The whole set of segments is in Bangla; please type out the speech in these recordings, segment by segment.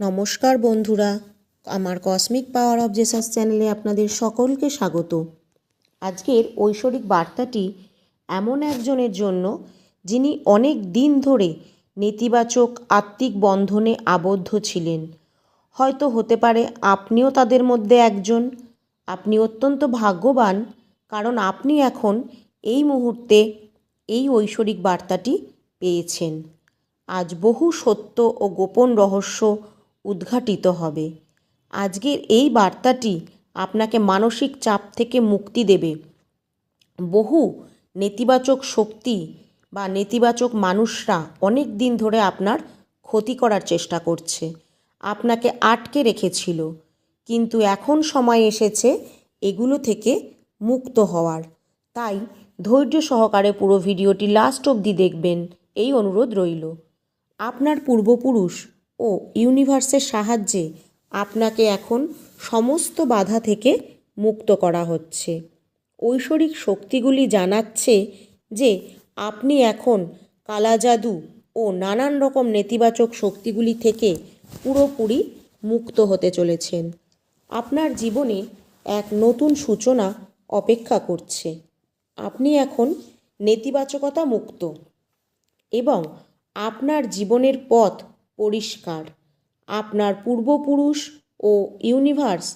নমস্কার বন্ধুরা, আমার কসমিক পাওয়ার অফ জেসাস চ্যানেলে আপনাদের সকলকে স্বাগত। আজকের ঐশ্বরিক বার্তাটি এমন একজনের জন্য যিনি অনেক দিন ধরে নেতিবাচক আত্মিক বন্ধনে আবদ্ধ ছিলেন। হয়তো হতে পারে আপনিও তাদের মধ্যে একজন। আপনি অত্যন্ত ভাগ্যবান, কারণ আপনি এখন এই মুহূর্তে এই ঐশ্বরিক বার্তাটি পেয়েছেন। আজ বহু সত্য ও গোপন রহস্য উদ্ঘাটিত হবে। আজকের এই বার্তাটি আপনাকে মানসিক চাপ থেকে মুক্তি দেবে। বহু নেতিবাচক শক্তি বা নেতিবাচক মানুষরা অনেক দিন ধরে আপনার ক্ষতি করার চেষ্টা করছে। আপনাকে আটকে রেখেছিল। কিন্তু এখন সময় এসেছে এগুলো থেকে মুক্ত হওয়ার। তাই ধৈর্য সহকারে পুরো ভিডিওটি লাস্ট অবধি দেখবেন। এই অনুরোধ রইল। আপনার পূর্বপুরুষ ও ইউনিভার্সের সাহায্যে আপনাকে এখন সমস্ত বাধা থেকে মুক্ত করা হচ্ছে। ঐশ্বরিক শক্তিগুলি জানাচ্ছে যে আপনি এখন কালা কালাজাদু ও নানান রকম নেতিবাচক শক্তিগুলি থেকে পুরোপুরি মুক্ত হতে চলেছেন। আপনার জীবনে এক নতুন সূচনা অপেক্ষা করছে। আপনি এখন নেতিবাচকতা মুক্ত এবং আপনার জীবনের পথ পরিষ্কার। আপনার পূর্বপুরুষ ও ইউনিভার্স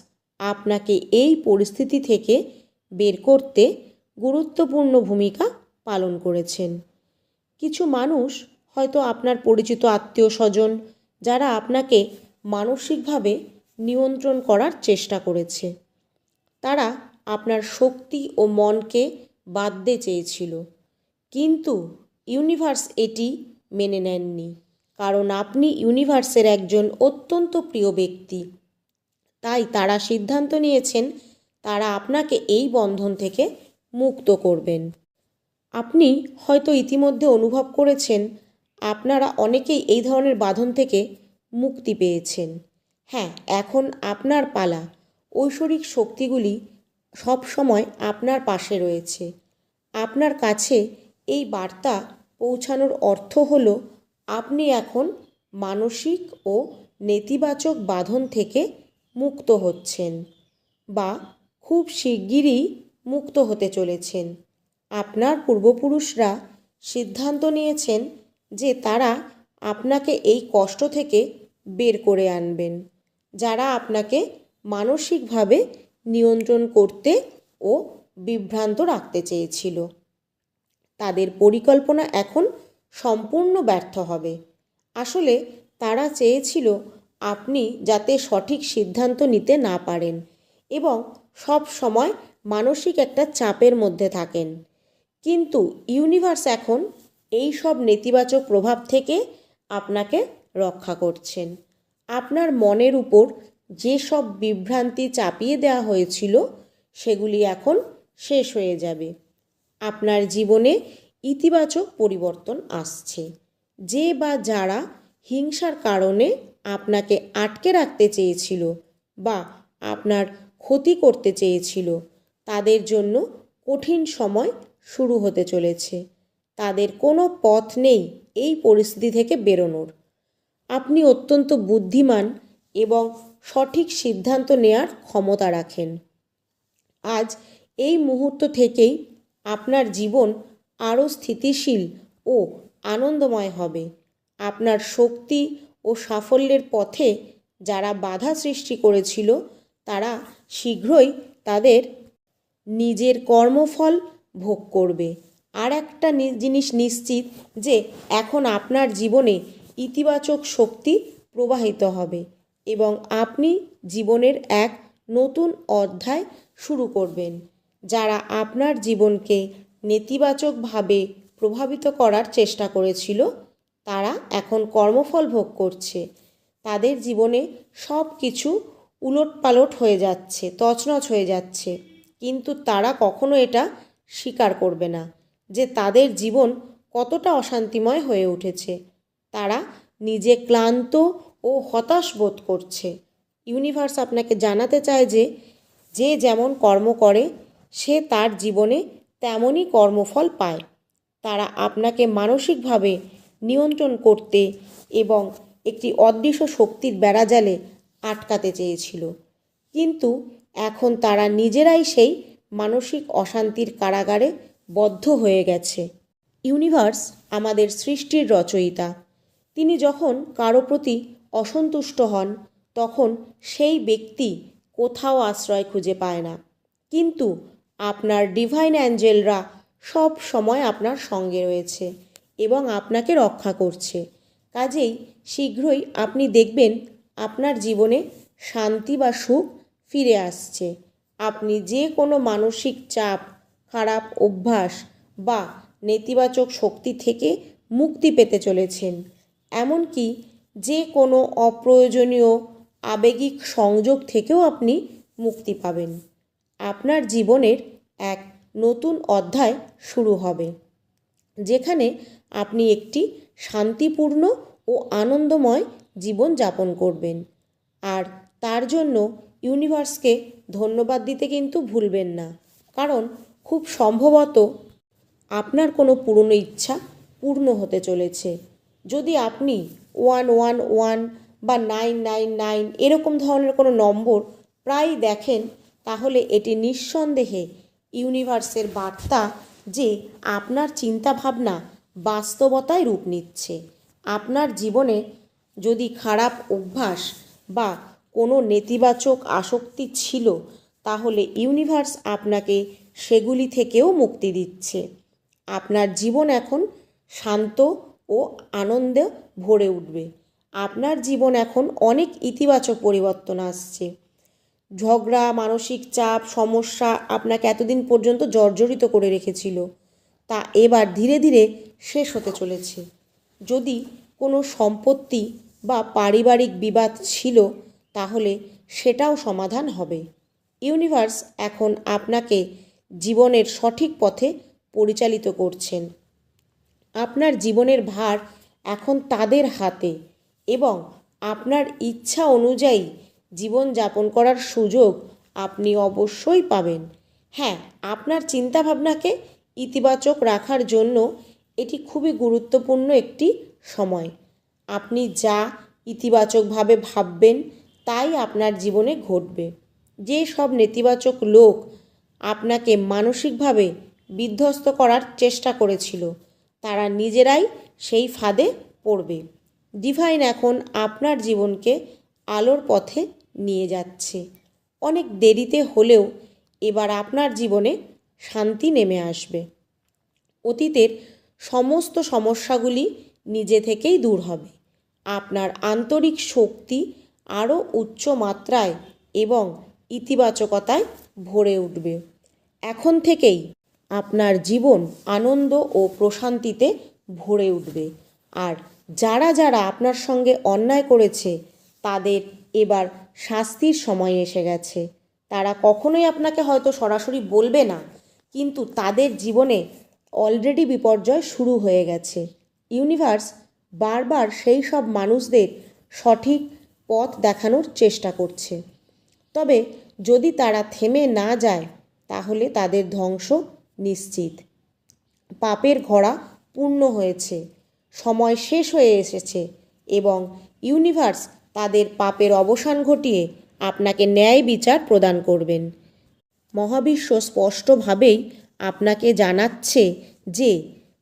আপনাকে এই পরিস্থিতি থেকে বের করতে গুরুত্বপূর্ণ ভূমিকা পালন করেছেন। কিছু মানুষ হয়তো আপনার পরিচিত আত্মীয় স্বজন যারা আপনাকে মানসিকভাবে নিয়ন্ত্রণ করার চেষ্টা করেছে। তারা আপনার শক্তি ও মনকে বাঁধতে চেয়েছিল। কিন্তু ইউনিভার্স এটি মেনে নেননি। কারণ আপনি ইউনিভার্সের একজন অত্যন্ত প্রিয় ব্যক্তি। তাই তারা সিদ্ধান্ত নিয়েছেন, তারা আপনাকে এই বন্ধন থেকে মুক্ত করবেন। আপনি হয়তো ইতিমধ্যে অনুভব করেছেন, আপনারা অনেকেই এই ধরনের বাঁধন থেকে মুক্তি পেয়েছেন। হ্যাঁ এখন আপনার পালা, ঐশ্বরিক শক্তিগুলি সব সময় আপনার পাশে রয়েছে। আপনার কাছে এই বার্তা পৌঁছানোর অর্থ হলো আপনি এখন মানসিক ও নেতিবাচক বাঁধন থেকে মুক্ত হচ্ছেন বা খুব শিগগিরই মুক্ত হতে চলেছেন। আপনার পূর্বপুরুষরা সিদ্ধান্ত নিয়েছেন যে তারা আপনাকে এই কষ্ট থেকে বের করে আনবেন, যারা আপনাকে মানসিকভাবে নিয়ন্ত্রণ করতে ও বিভ্রান্ত রাখতে চেয়েছিল। তাদের পরিকল্পনা এখন সম্পূর্ণ ব্যর্থ হবে। আসলে তারা চেয়েছিল আপনি যাতে সঠিক সিদ্ধান্ত নিতে না পারেন এবং সব সময় মানসিক একটা চাপের মধ্যে থাকেন। কিন্তু ইউনিভার্স এখন এই সব নেতিবাচক প্রভাব থেকে আপনাকে রক্ষা করছেন। আপনার মনের উপর যে সব বিভ্রান্তি চাপিয়ে দেওয়া হয়েছিল, সেগুলি এখন শেষ হয়ে যাবে। আপনার জীবনে ইতিবাচক পরিবর্তন আসছে। যে বা যারা হিংসার কারণে আপনাকে আটকে রাখতে চেয়েছিল বা আপনার ক্ষতি করতে চেয়েছিল, তাদের জন্য কঠিন সময় শুরু হতে চলেছে। তাদের কোনো পথ নেই এই পরিস্থিতি থেকে বেরোনোর। আপনি অত্যন্ত বুদ্ধিমান এবং সঠিক সিদ্ধান্ত নেয়ার ক্ষমতা রাখেন। আজ এই মুহূর্ত থেকেই আপনার জীবন আরও স্থিতিশীল ও আনন্দময় হবে। আপনার শক্তি ও সাফল্যের পথে যারা বাধা সৃষ্টি করেছিল, তারা শীঘ্রই তাদের নিজের কর্মফল ভোগ করবে। আর একটা জিনিস নিশ্চিত যে এখন আপনার জীবনে ইতিবাচক শক্তি প্রবাহিত হবে এবং আপনি জীবনের এক নতুন অধ্যায় শুরু করবেন, যারা আপনার জীবনকে নেতিবাচকভাবে প্রভাবিত করার চেষ্টা করেছিল, তারা এখন কর্মফল ভোগ করছে। তাদের জীবনে সব কিছু উলটপালট হয়ে যাচ্ছে, তছনছ হয়ে যাচ্ছে। কিন্তু তারা কখনো এটা স্বীকার করবে না যে তাদের জীবন কতটা অশান্তিময় হয়ে উঠেছে। তারা নিজে ক্লান্ত ও হতাশ বোধ করছে। ইউনিভার্স আপনাকে জানাতে চায় যে যে যেমন কর্ম করে, সে তার জীবনে তেমনই কর্মফল পায়। তারা আপনাকে মানসিকভাবে নিয়ন্ত্রণ করতে এবং একটি অদৃশ্য শক্তির বেড়াজালে আটকাতে চেয়েছিল। কিন্তু এখন তারা নিজেরাই সেই মানসিক অশান্তির কারাগারে বদ্ধ হয়ে গেছে। ইউনিভার্স আমাদের সৃষ্টির রচয়িতা। তিনি যখন কারও প্রতি অসন্তুষ্ট হন, তখন সেই ব্যক্তি কোথাও আশ্রয় খুঁজে পায় না। কিন্তু আপনার ডিভাইন অ্যাঞ্জেলরা সব সময় আপনার সঙ্গে রয়েছে এবং আপনাকে রক্ষা করছে। কাজেই শীঘ্রই আপনি দেখবেন আপনার জীবনে শান্তি বা সুখ ফিরে আসছে। আপনি যে কোনো মানসিক চাপ, খারাপ অভ্যাস বা নেতিবাচক শক্তি থেকে মুক্তি পেতে চলেছেন। এমনকি যে কোনো অপ্রয়োজনীয় আবেগিক সংযোগ থেকেও আপনি মুক্তি পাবেন। আপনার জীবনের এক নতুন অধ্যায় শুরু হবে, যেখানে আপনি একটি শান্তিপূর্ণ ও আনন্দময় জীবন যাপন করবেন। আর তার জন্য ইউনিভার্সকে ধন্যবাদ দিতে কিন্তু ভুলবেন না, কারণ খুব সম্ভবত আপনার কোনো পুরনো ইচ্ছা পূর্ণ হতে চলেছে। যদি আপনি ওয়ান ওয়ান ওয়ান বা নাইন নাইন নাইন এরকম ধরনের কোনো নম্বর প্রায় দেখেন তাহলে এটি নিঃসন্দেহে ইউনিভার্সের বার্তা যে আপনার চিন্তাভাবনা বাস্তবতায় রূপ নিচ্ছে। আপনার জীবনে যদি খারাপ অভ্যাস বা কোনো নেতিবাচক আসক্তি ছিল, তাহলে ইউনিভার্স আপনাকে সেগুলি থেকেও মুক্তি দিচ্ছে। আপনার জীবন এখন শান্ত ও আনন্দে ভরে উঠবে। আপনার জীবন এখন অনেক ইতিবাচক পরিবর্তন আসছে। ঝগড়া, মানসিক চাপ, সমস্যা আপনাকে এতদিন পর্যন্ত জর্জরিত করে রেখেছিল। তা এবার ধীরে ধীরে শেষ হতে চলেছে। যদি কোনো সম্পত্তি বা পারিবারিক বিবাদ ছিল, তাহলে সেটাও সমাধান হবে। ইউনিভার্স এখন আপনাকে জীবনের সঠিক পথে পরিচালিত করছেন। আপনার জীবনের ভার এখন তাদের হাতে এবং আপনার ইচ্ছা অনুযায়ী জীবনযাপন করার সুযোগ আপনি অবশ্যই পাবেন। হ্যাঁ আপনার চিন্তাভাবনাকে ইতিবাচক রাখার জন্য এটি খুবই গুরুত্বপূর্ণ একটি সময়। আপনি যা ইতিবাচকভাবে ভাববেন তাই আপনার জীবনে ঘটবে। যে সব নেতিবাচক লোক আপনাকে মানসিকভাবে বিধ্বস্ত করার চেষ্টা করেছিল, তারা নিজেরাই সেই ফাঁদে পড়বে। ডিভাইন এখন আপনার জীবনকে আলোর পথে নিয়ে যাচ্ছে। অনেক দেরিতে হলেও এবার আপনার জীবনে শান্তি নেমে আসবে। অতীতের সমস্ত সমস্যাগুলি নিজে থেকেই দূর হবে। আপনার আন্তরিক শক্তি আরও উচ্চ মাত্রায় এবং ইতিবাচকতায় ভরে উঠবে। এখন থেকেই আপনার জীবন আনন্দ ও প্রশান্তিতে ভরে উঠবে। আর যারা যারা আপনার সঙ্গে অন্যায় করেছে তাদের এবার শাস্তির সময় এসে গেছে। তারা কখনোই আপনাকে হয়তো সরাসরি বলবে না, কিন্তু তাদের জীবনে অলরেডি বিপর্যয় শুরু হয়ে গেছে। ইউনিভার্স বারবার সেই সব মানুষদের সঠিক পথ দেখানোর চেষ্টা করছে। তবে যদি তারা থেমে না যায়, তাহলে তাদের ধ্বংস নিশ্চিত। পাপের ঘোড়া পূর্ণ হয়েছে, সময় শেষ হয়ে এসেছে এবং ইউনিভার্স তাদের পাপের অবসান ঘটিয়ে আপনাকে ন্যায় বিচার প্রদান করবেন। মহাবিশ্ব স্পষ্টভাবেই আপনাকে জানাচ্ছে যে,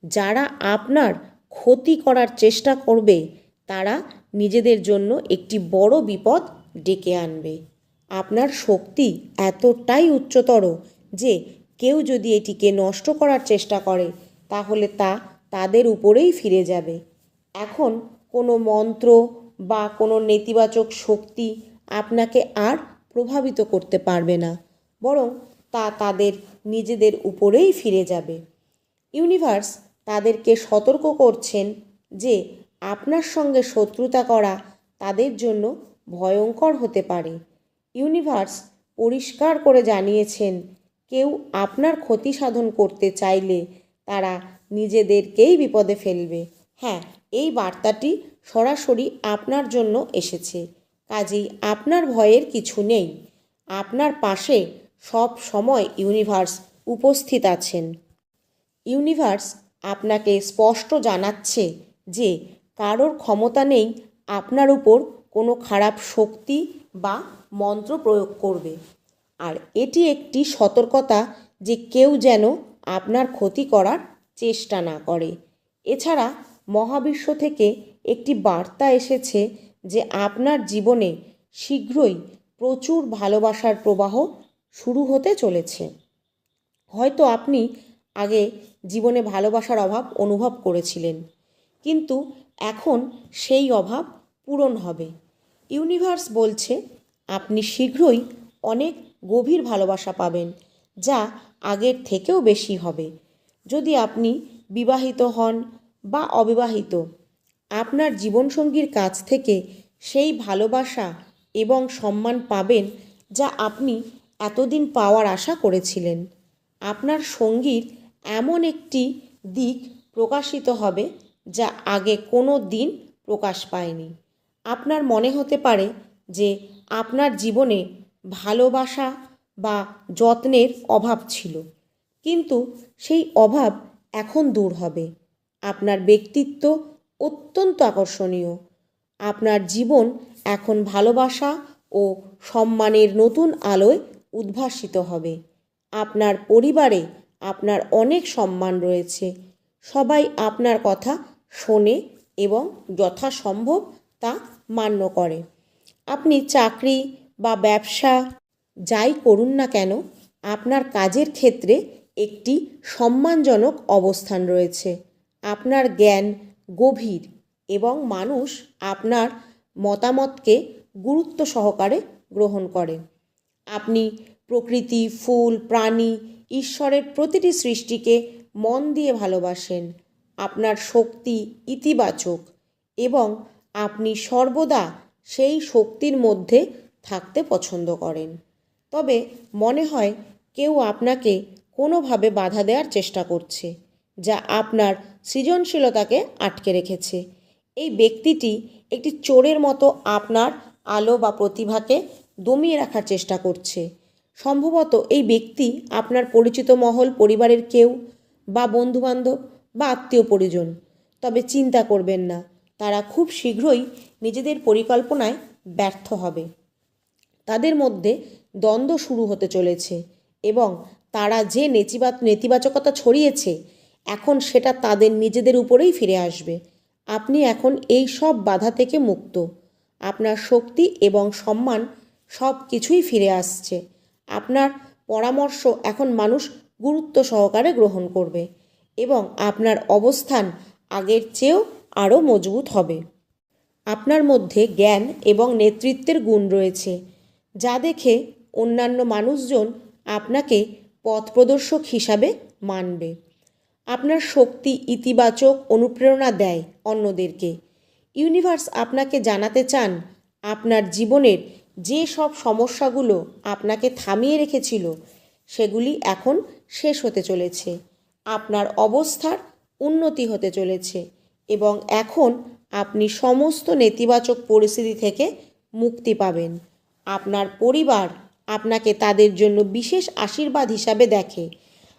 যারা আপনার ক্ষতি করার চেষ্টা করবে, তারা নিজেদের জন্য একটি বড় বিপদ ডেকে আনবে। আপনার শক্তি এতটাই উচ্চতর যে, কেউ যদি এটিকে নষ্ট করার চেষ্টা করে, তাহলে তা তাদের উপরেই ফিরে যাবে। এখন কোনো মন্ত্র বা কোনো নেতিবাচক শক্তি আপনাকে আর প্রভাবিত করতে পারবে না, বরং তা তাদের নিজেদের উপরেই ফিরে যাবে। ইউনিভার্স তাদেরকে সতর্ক করছেন যে আপনার সঙ্গে শত্রুতা করা তাদের জন্য ভয়ঙ্কর হতে পারে। ইউনিভার্স পরিষ্কার করে জানিয়েছেন, কেউ আপনার ক্ষতি সাধন করতে চাইলে তারা নিজেদেরকেই বিপদে ফেলবে। হ্যাঁ এই বার্তাটি সরাসরি আপনার জন্য এসেছে। কাজেই আপনার ভয়ের কিছু নেই। আপনার পাশে সব সময় ইউনিভার্স উপস্থিত আছেন। ইউনিভার্স আপনাকে স্পষ্ট জানাচ্ছে যে কারোর ক্ষমতা নেই আপনার উপর কোনো খারাপ শক্তি বা মন্ত্র প্রয়োগ করবে। আর এটি একটি সতর্কতা যে কেউ যেন আপনার ক্ষতি করার চেষ্টা না করে। এছাড়া মহাবিশ্ব থেকে একটি বার্তা এসেছে যে আপনার জীবনে শীঘ্রই প্রচুর ভালোবাসার প্রবাহ শুরু হতে চলেছে। হয়তো আপনি আগে জীবনে ভালোবাসার অভাব অনুভব করেছিলেন, কিন্তু এখন সেই অভাব পূরণ হবে। ইউনিভার্স বলছে, আপনি শীঘ্রই অনেক গভীর ভালোবাসা পাবেন, যা আগের থেকেও বেশি হবে। যদি আপনি বিবাহিত হন বা অবিবাহিত। আপনার জীবনসঙ্গীর কাছ থেকে সেই ভালোবাসা এবং সম্মান পাবেন যা আপনি এতদিন পাওয়ার আশা করেছিলেন। আপনার সঙ্গীর এমন একটি দিক প্রকাশিত হবে যা আগে কোনো দিন প্রকাশ পায়নি। আপনার মনে হতে পারে যে আপনার জীবনে ভালোবাসা বা যত্নের অভাব ছিল, কিন্তু সেই অভাব এখন দূর হবে। আপনার ব্যক্তিত্ব অত্যন্ত আকর্ষণীয়। আপনার জীবন এখন ভালোবাসা ও সম্মানের নতুন আলোয় উদ্ভাসিত হবে। আপনার পরিবারে আপনার অনেক সম্মান রয়েছে। সবাই আপনার কথা শোনে এবং যথাসম্ভব তা মান্য করে। আপনি চাকরি বা ব্যবসা যাই করুন না কেন, আপনার কাজের ক্ষেত্রে একটি সম্মানজনক অবস্থান রয়েছে। আপনার জ্ঞান গভীর এবং মানুষ আপনার মতামতকে গুরুত্ব সহকারে গ্রহণ করে। আপনি প্রকৃতি, ফুল, প্রাণী, ঈশ্বরের প্রতিটি সৃষ্টিকে মন দিয়ে ভালোবাসেন। আপনার শক্তি ইতিবাচক এবং আপনি সর্বদা সেই শক্তির মধ্যে থাকতে পছন্দ করেন। তবে মনে হয় কেউ আপনাকে কোনোভাবে বাধা দেওয়ার চেষ্টা করছে, যা আপনার সৃজনশীলতাকে আটকে রেখেছে। এই ব্যক্তিটি একটি চোরের মতো আপনার আলো বা প্রতিভাকে দমিয়ে রাখার চেষ্টা করছে। সম্ভবত এই ব্যক্তি আপনার পরিচিত মহল, পরিবারের কেউ বা বন্ধুবান্ধব বা আত্মীয় পরিজন। তবে চিন্তা করবেন না, তারা খুব শীঘ্রই নিজেদের পরিকল্পনায় ব্যর্থ হবে। তাদের মধ্যে দ্বন্দ্ব শুরু হতে চলেছে এবং তারা যে নেতিবা নেতিবাচকতা ছড়িয়েছে এখন সেটা তাদের নিজেদের উপরেই ফিরে আসবে। আপনি এখন এই সব বাধা থেকে মুক্ত। আপনার শক্তি এবং সম্মান সব কিছুই ফিরে আসছে। আপনার পরামর্শ এখন মানুষ গুরুত্ব সহকারে গ্রহণ করবে এবং আপনার অবস্থান আগের চেয়েও আরও মজবুত হবে। আপনার মধ্যে জ্ঞান এবং নেতৃত্বের গুণ রয়েছে, যা দেখে অন্যান্য মানুষজন আপনাকে পথ প্রদর্শক হিসাবে মানবে। আপনার শক্তি ইতিবাচক অনুপ্রেরণা দেয় অন্যদেরকে। ইউনিভার্স আপনাকে জানাতে চান আপনার জীবনের যে সব সমস্যাগুলো আপনাকে থামিয়ে রেখেছিল, সেগুলি এখন শেষ হতে চলেছে। আপনার অবস্থার উন্নতি হতে চলেছে এবং এখন আপনি সমস্ত নেতিবাচক পরিস্থিতি থেকে মুক্তি পাবেন। আপনার পরিবার আপনাকে তাদের জন্য বিশেষ আশীর্বাদ হিসাবে দেখে।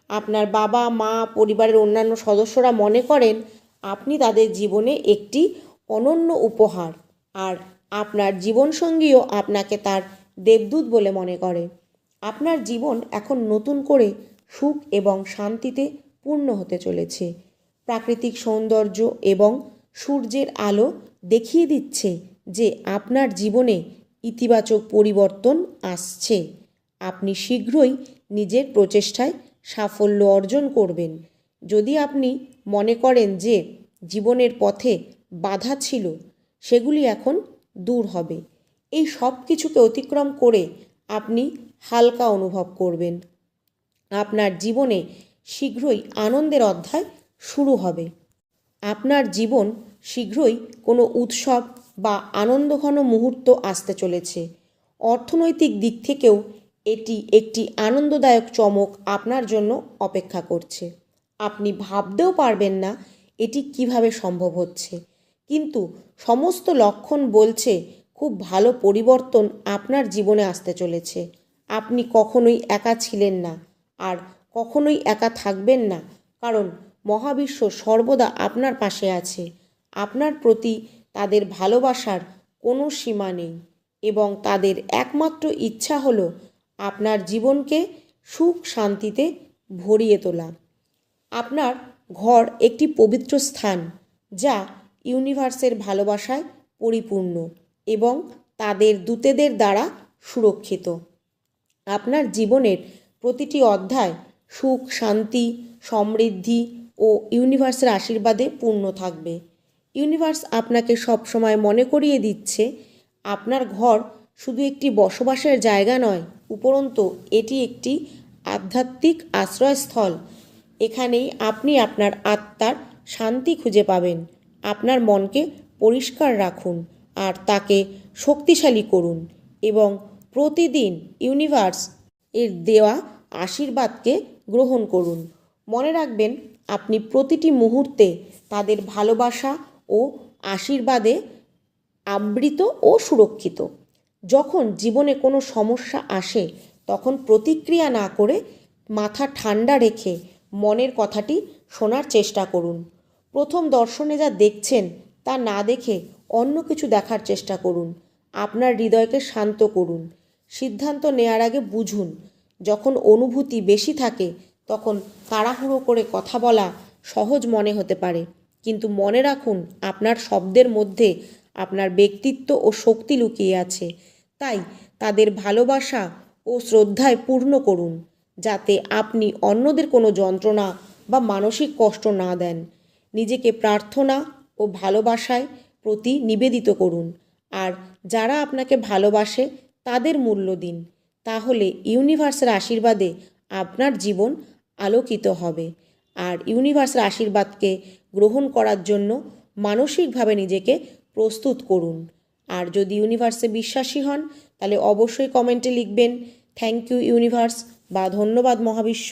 আপনার বাবা, মা, পরিবারের অন্যান্য সদস্যরা মনে করেন আপনি তাদের জীবনে একটি অনন্য উপহার। আর আপনার জীবনসঙ্গীও আপনাকে তার দেবদূত বলে মনে করে। আপনার জীবন এখন নতুন করে সুখ এবং শান্তিতে পূর্ণ হতে চলেছে। প্রাকৃতিক সৌন্দর্য এবং সূর্যের আলো দেখিয়ে দিচ্ছে যে আপনার জীবনে ইতিবাচক পরিবর্তন আসছে। আপনি শীঘ্রই নিজের প্রচেষ্টায় সাফল্য অর্জন করবেন। যদি আপনি মনে করেন যে জীবনের পথে বাধা ছিল, সেগুলি এখন দূর হবে। এই সব কিছুকে অতিক্রম করে আপনি হালকা অনুভব করবেন। আপনার জীবনে শীঘ্রই আনন্দের অধ্যায় শুরু হবে। আপনার জীবন শীঘ্রই কোনো উৎসব বা আনন্দঘন মুহূর্ত আসতে চলেছে। অর্থনৈতিক দিক থেকেও এটি একটি আনন্দদায়ক চমক আপনার জন্য অপেক্ষা করছে। আপনি ভাবতেও পারবেন না এটি কীভাবে সম্ভব হচ্ছে। কিন্তু সমস্ত লক্ষণ বলছে খুব ভালো পরিবর্তন আপনার জীবনে আসতে চলেছে। আপনি কখনোই একা ছিলেন না আর কখনোই একা থাকবেন না, কারণ মহাবিশ্ব সর্বদা আপনার পাশে আছে। আপনার প্রতি তাদের ভালোবাসার কোনো সীমা নেই এবং তাদের একমাত্র ইচ্ছা হলো আপনার জীবনকে সুখ শান্তিতে ভরিয়ে তোলা। আপনার ঘর একটি পবিত্র স্থান, যা ইউনিভার্সের ভালোবাসায় পরিপূর্ণ এবং তাদের দূতেদের দ্বারা সুরক্ষিত। আপনার জীবনের প্রতিটি অধ্যায় সুখ, শান্তি, সমৃদ্ধি ও ইউনিভার্সের আশীর্বাদে পূর্ণ থাকবে। ইউনিভার্স আপনাকে সবসময় মনে করিয়ে দিচ্ছে, আপনার ঘর শুধু একটি বসবাসের জায়গা নয় উপরন্তু, এটি একটি আধ্যাত্মিক আশ্রয়স্থল। এখানেই আপনি আপনার আত্মার শান্তি খুঁজে পাবেন। আপনার মনকে পরিষ্কার রাখুন আর তাকে শক্তিশালী করুন এবং প্রতিদিন ইউনিভার্স এর দেওয়া আশীর্বাদকে গ্রহণ করুন। মনে রাখবেন, আপনি প্রতিটি মুহূর্তে তাদের ভালোবাসা ও আশীর্বাদে আবৃত ও সুরক্ষিত। যখন জীবনে কোনো সমস্যা আসে, তখন প্রতিক্রিয়া না করে মাথা ঠান্ডা রেখে মনের কথাটি শোনার চেষ্টা করুন। প্রথম দর্শনে যা দেখছেন, তা না দেখে অন্য কিছু দেখার চেষ্টা করুন। আপনার হৃদয়কে শান্ত করুন। সিদ্ধান্ত নেয়ার আগে বুঝুন, যখন অনুভূতি বেশি থাকে, তখন তাড়াহুড়ো করে কথা বলা সহজ মনে হতে পারে। কিন্তু মনে রাখুন, আপনার শব্দের মধ্যে আপনার ব্যক্তিত্ব ও শক্তি লুকিয়ে আছে। তাই তাদের ভালোবাসা ও শ্রদ্ধায় পূর্ণ করুন, যাতে আপনি অন্যদের কোনো যন্ত্রণা বা মানসিক কষ্ট না দেন। নিজেকে প্রার্থনা ও ভালোবাসায় প্রতি নিবেদিত করুন। আর যারা আপনাকে ভালোবাসে, তাদের মূল্য দিন। তাহলে ইউনিভার্সের আশীর্বাদে আপনার জীবন আলোকিত হবে। আর ইউনিভার্সের আশীর্বাদকে গ্রহণ করার জন্য মানসিকভাবে নিজেকে প্রস্তুত করুন। আর যদি ইউনিভার্সে বিশ্বাসী হন, তাহলে অবশ্যই কমেন্টে লিখবেন, থ্যাংক ইউ ইউনিভার্স বা ধন্যবাদ মহাবিশ্ব